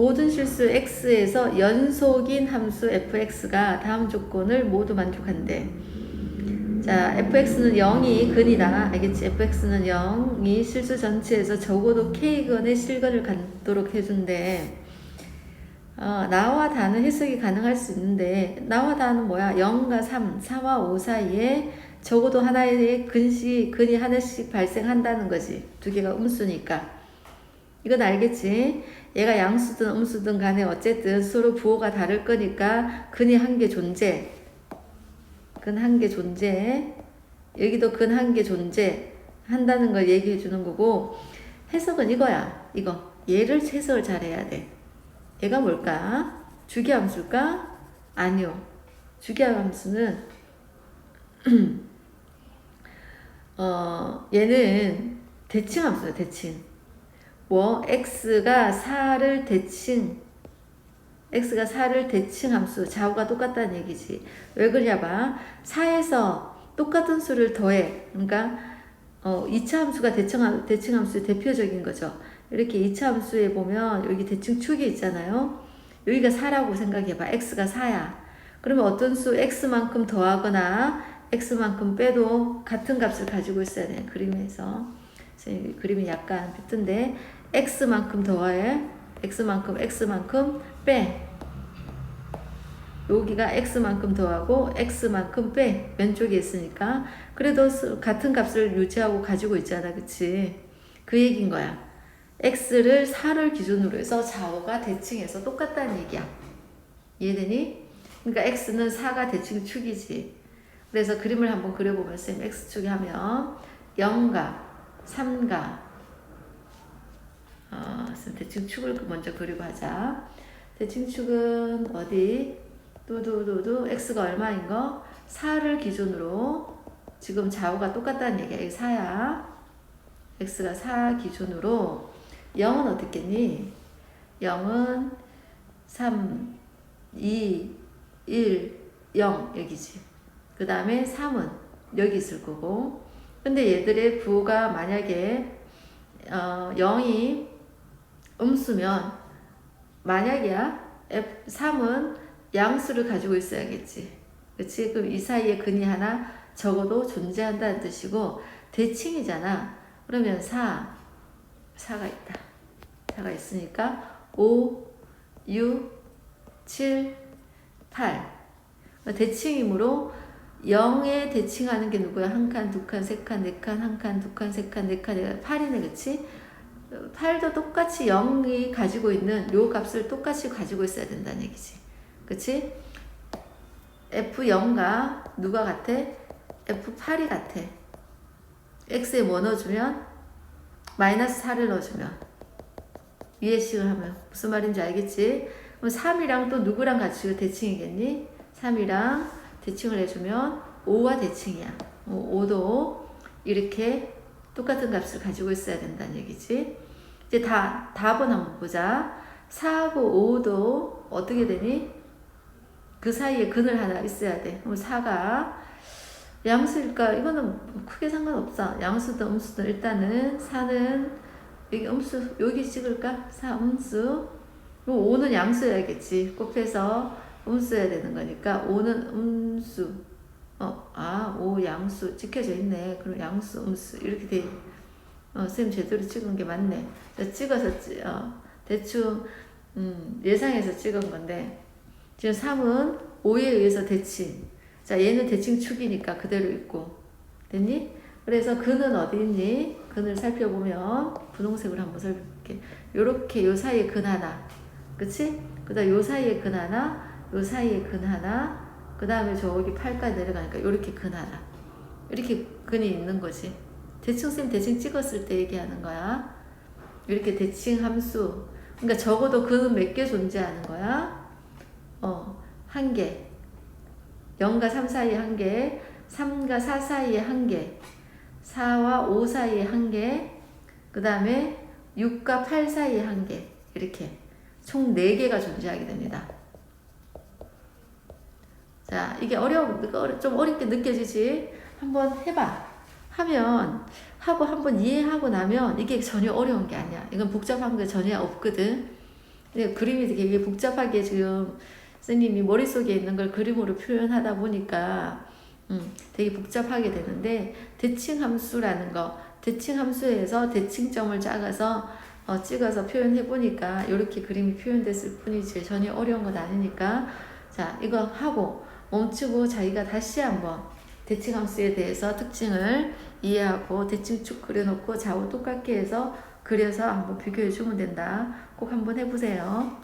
모든 실수 x에서 연속인 함수 fx가 다음 조건을 모두 만족한대. 자, fx는 0이 근이다. 알겠지? fx는 0이 실수 전체에서 적어도 k근의 실근을 갖도록 해준대. 어, 나와 다는 해석이 가능할 수 있는데 나와 다는 뭐야? 0과 3, 4와 5 사이에 적어도 하나의 근시, 근이 하나씩 발생한다는 거지. 두 개가 음수니까. 이건 알겠지? 얘가 양수든 음수든 간에 어쨌든 서로 부호가 다를 거니까 근이 한 개 존재. 근 한 개 존재. 여기도 근 한 개 존재. 한다는 걸 얘기해 주는 거고 해석은 이거야. 이거. 얘를 해석을 잘 해야 돼. 얘가 뭘까? 주기함수일까? 아니요. 주기함수는 어 얘는 대칭함수야 대칭. 뭐 x가 4를 대칭 x가 4를 대칭 함수 좌우가 똑같다는 얘기지. 왜 그러냐 봐. 4에서 똑같은 수를 더해. 그러니까 어 2차 함수가 대칭함 대칭 함수의 대표적인 거죠. 이렇게 2차 함수에 보면 여기 대칭 축이 있잖아요. 여기가 4라고 생각해 봐. x가 4야. 그러면 어떤 수 x만큼 더하거나 x만큼 빼도 같은 값을 가지고 있어야 돼. 그림에서. 선생님, 그림이 약간 비뜬데 x만큼 더해. X만큼 x만큼 빼. 여기가 x만큼 더하고 x만큼 빼. 왼쪽에 있으니까. 그래도 수- 같은 값을 유지하고 가지고 있잖아 그치? 그 얘기인 거야. X를 4를 기준으로 해서 좌우가 대칭해서 똑같다는 얘기야. 이해되니? 그러니까 x는 4가 대칭 축이지. 그래서 그림을 한번 그려보면 쌤 x축이 하면 0가 3가 어, 대칭축을 먼저 그리고 하자. 대칭축은 어디? 두두두두 x가 얼마인 거? 4를 기준으로 지금 좌우가 똑같다는 얘기야. 이게 4야. x가 4 기준으로 0은 어떻겠니? 0은 3, 2, 1, 0 여기지. 그 다음에 3은 여기 있을 거고. 근데 얘들의 부호가 만약에 어, 0이 음수면 만약이야 F3은 양수를 가지고 있어야겠지. 그치? 그럼 이 사이에 근이 하나 적어도 존재한다는 뜻이고 대칭이잖아. 그러면 4, 4가 있다. 4가 있으니까 5, 6, 7, 8. 대칭이므로 0에 대칭하는 게 누구야? 한 칸, 두 칸, 세 칸, 네 칸, 한 칸, 두 칸, 세 칸, 네 칸, 8이네, 그치? 8도 똑같이 0이 가지고 있는 요 값을 똑같이 가지고 있어야 된다는 얘기지. 그치? F0가 누가 같아? F8이 같아. X에 뭐 넣어주면? 마이너스 4를 넣어주면. 위에식을 하면. 무슨 말인지 알겠지? 그럼 3이랑 또 누구랑 같이 대칭이겠니? 3이랑 대칭을 해주면 5와 대칭이야. 5도 이렇게 똑같은 값을 가지고 있어야 된다는 얘기지. 이제 다, 답은 한번 보자. 4하고 5도 어떻게 되니? 그 사이에 근을 하나 있어야 돼. 그럼 4가 양수일까? 이거는 크게 상관없어. 양수든 음수든 일단은 4는 여기 음수, 여기 찍을까? 4 음수. 그럼 5는 양수여야겠지. 곱해서 음수여야 되는 거니까 5는 음수. 어, 아, 5 양수 찍혀져 있네. 그럼 양수, 음수 이렇게 돼. 어, 선생님 제대로 찍은 게 맞네. 저 찍어서 찌- 어, 대충 음, 예상해서 찍은 건데 지금 3은 5에 의해서 대칭. 자, 얘는 대칭축이니까 그대로 있고. 됐니? 그래서 근은 어디 있니? 근을 살펴보면 분홍색으로 한번 살펴볼게. 요렇게 요 사이에 근 하나. 그치? 그 다음 요 사이에 근 하나, 요 사이에 근 하나, 그 다음에 저기 팔까지 내려가니까 요렇게 근 하나. 이렇게 근이 있는 거지. 대칭 쌤 대칭 찍었을 때 얘기하는 거야. 이렇게 대칭 함수. 그러니까 적어도 근은 몇 개 존재하는 거야? 어, 한 개. 0과 3 사이에 한 개, 3과 4 사이에 한 개, 4와 5 사이에 한 개, 그 다음에 6과 8 사이에 한 개. 이렇게. 총 4개가 존재하게 됩니다. 자, 이게 어려워, 좀 어렵게 느껴지지? 한번 해봐. 하면, 하고 한번 이해하고 나면 이게 전혀 어려운 게 아니야. 이건 복잡한 게 전혀 없거든. 근데 그림이 되게 복잡하게 지금 스님이 머릿속에 있는 걸 그림으로 표현하다 보니까 음, 되게 복잡하게 되는데 대칭 함수라는 거 대칭 함수에서 대칭점을 작아서 어, 찍어서 표현해 보니까 이렇게 그림이 표현됐을 뿐이지 전혀 어려운 건 아니니까 자 이거 하고 멈추고 자기가 다시 한번 대칭 함수에 대해서 특징을 이해하고 대칭축 그려놓고 좌우 똑같게 해서 그려서 한번 비교해 주면 된다. 꼭 한번 해보세요.